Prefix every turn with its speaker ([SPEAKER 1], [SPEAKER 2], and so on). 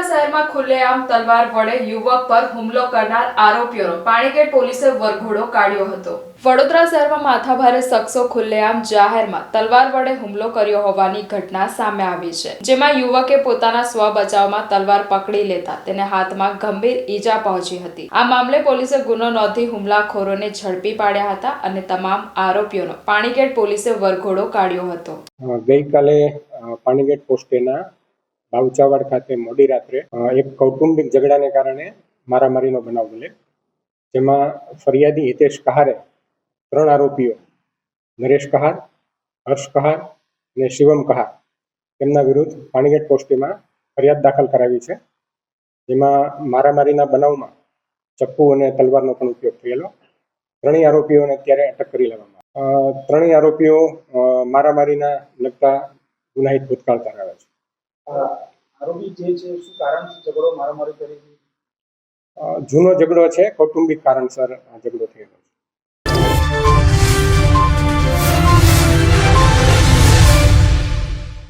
[SPEAKER 1] શહેરમાં ખુલ્લેઆમ તલવાર વડે યુવક પર હુમલો કરનાર આરોપીઓનો પાણીગેટ પોલીસે વરઘોડો કાઢ્યો હતો. વડોદરા શહેરમાં માથાભારે શખ્સો ખુલ્લેઆમ જાહેરમાં તલવાર વડે હુમલો કર્યો હોવાની ઘટના સામે આવી છે, જેમાં યુવકે પોતાના સ્વ બચાવમાં તલવાર પકડી લેતા તેને હાથમાં ગંભીર ઈજા પહોંચી હતી. આ મામલે પોલીસે ગુનો નોંધી હુમલાખોરોને ઝડપી પાડ્યા હતા અને તમામ આરોપીઓનો પાણીગેટ પોલીસે વરઘોડો કાઢ્યો હતો.
[SPEAKER 2] ગઈકાલે પાણીગેટ પોસ્ટેના બાવચાવાડ ખાતે મોડી રાત્રે એક કૌટુંબિક ઝઘડાને કારણે મારામારીનો બનાવ બને જેમાં ફરિયાદી હિતેશ કહારે ત્રણ આરોપીઓ, નરેશ કહાર, હર્ષ કહાર અને શિવમ કહાર. તેમના વિરુદ્ધ પાણીગેટ પોસ્ટેમાં ફરિયાદ દાખલ કરાવી છે. જેમાં મારામારીના બનાવમાં ચપ્પુ અને તલવારનો પણ ઉપયોગ થયેલો. ત્રણેય આરોપીઓને અત્યારે અટક કરી લેવામાં ત્રણેય આરોપીઓ મારામારીના લગતા ગુનાહિત ભૂતકાળ ધરાવે છે.
[SPEAKER 3] આરોપી જે છે, શું કારણથી ઝઘડો? મારામારી કરી હતી
[SPEAKER 2] જૂનો ઝઘડો છે, કૌટુંબિક કારણસર ઝઘડો થયેલો છે.